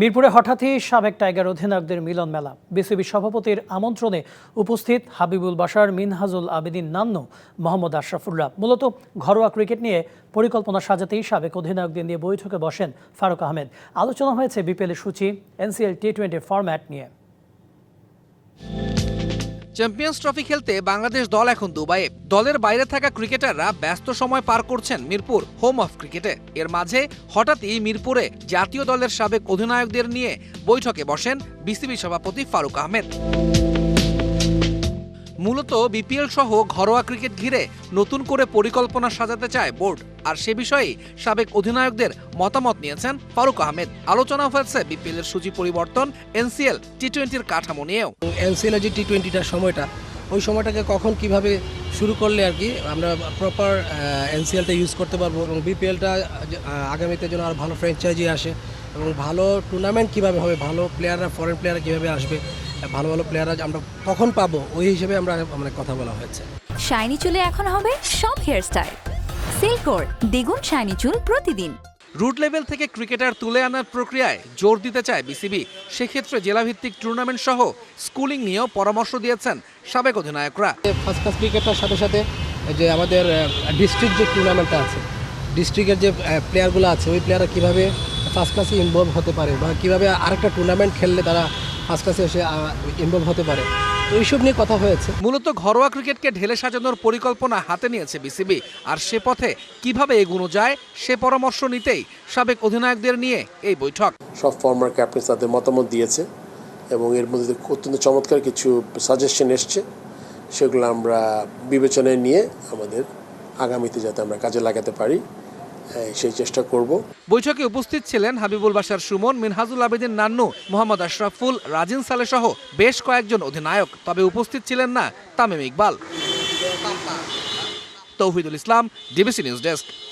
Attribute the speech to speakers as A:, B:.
A: মিরপুরে হঠাৎই সাবেক টাইগার অধিনায়কদের মিলন মেলা। বিসিবি সভাপতির আমন্ত্রণে উপস্থিত হাবিবুল বাসার মিনহাজুল আবেদিন নান্ন, মোহাম্মদ আশরাফুল্লাহ। মূলত ঘরোয়া ক্রিকেট নিয়ে পরিকল্পনা সাজাতেই সাবেক অধিনায়কদের নিয়ে বৈঠকে বসেন ফারুক আহমেদ। আলোচনা হয়েছে বিপিএলের সূচি, এনসিএল টি টোয়েন্টি ফরম্যাট নিয়ে।
B: চ্যাম্পিয়ন্স ট্রফি খেলতে বাংলাদেশ দল এখন দুবাইয়ে। দলের বাইরে থাকা ক্রিকেটাররা ব্যস্ত সময় পার করছেন মিরপুর হোম অফ ক্রিকেটে। এর মাঝে হঠাৎই মিরপুরে জাতীয় দলের সাবেক অধিনায়কদের নিয়ে বৈঠকে বসেন বিসিবি সভাপতি ফারুক আহমেদ। মূলত বিপিএল সহ ঘরোয়া ক্রিকেট ঘিরে নতুন করে পরিকল্পনা সাজাতে চায় বোর্ড। আর সে বিষয়ে সাবেক অধিনায়কদের মতামত নিয়েছেন ফারুক আহমেদ। আলোচনা হয়েছে বিপিএল এর সূচি পরিবর্তন এনসিএল টি টোয়েন্টির কাঠামো নিয়েও।
C: এনসিএল যে টি টোয়েন্টিটার সময়টা ওই সময়টাকে কখন কীভাবে শুরু করলে আর কি আমরা প্রপার এনসিএলটা ইউজ করতে পারব এবং বিপিএলটা আগামীতে যেন আর ভালো ফ্র্যাঞ্চাইজি আসে এবং ভালো টুর্নামেন্ট কীভাবে হবে ভালো প্লেয়াররা ফরেন প্লেয়াররা কীভাবে আসবে ভালো ভালো প্লেয়াররা আমরা কখন পাবো ওই হিসেবে আমরা মানে কথা বলা হয়েছে।
D: শাইনি চুলে এখন হবে সব হেয়ারস্টাইল সিল্কোর দ্বিগুণ শাইনি চুল প্রতিদিন।
B: রুট লেভেল থেকে ক্রিকেটার তুলে আনার প্রক্রিয়ায় জোর দিতে চায় বিসিবি। সেক্ষেত্রে জেলাভিত্তিক টুর্নামেন্ট সহ স্কুলিং নিয়েও পরামর্শ দিয়েছেন সাবেক অধিনায়করা।
C: ফার্স্ট ক্লাস ক্রিকেটার সাথে সাথে যে আমাদের ডিস্ট্রিক্ট যে টুর্নামেন্টটা আছে ডিস্ট্রিক্টের যে প্লেয়ারগুলো আছে ওই প্লেয়াররা কীভাবে ফার্স্ট ক্লাসে ইনভলভ হতে পারে বা কীভাবে আরেকটা টুর্নামেন্ট খেললে তারা ফার্স্ট ক্লাসে এসে ইনভলভ হতে পারে? এইসব নিয়ে কথা হয়েছে।
B: মূলত ঘরোয়া ক্রিকেটকে ঢেলে সাজানোর পরিকল্পনা হাতে নিয়েছে বিসিবি। আর সে পথে কীভাবে এগোনো যায় সে পরামর্শ নিতেই সাবেক অধিনায়কদের নিয়ে এই বৈঠক।
E: সব ফর্মার ক্যাপ্টেন্স তাদের মতামত দিয়েছে এবং এর মধ্যে অত্যন্ত চমৎকার কিছু সাজেশন এসছে সেগুলো আমরা বিবেচনায় নিয়ে আমাদের আগামীতে যাতে আমরা কাজে লাগাতে পারি। সেই চেষ্টা করব।
B: বৈঠকে উপস্থিত ছিলেন হাবিবুল বাসার সুমন, মিনহাজুল আবেদিন নান্নু, মোহাম্মদ আশরাফুল, রাজিন সালে সহ বেশ কয়েকজন অধিনায়ক। তবে উপস্থিত ছিলেন না Tamim Iqbal. Tauhidul Islam, DBC news desk.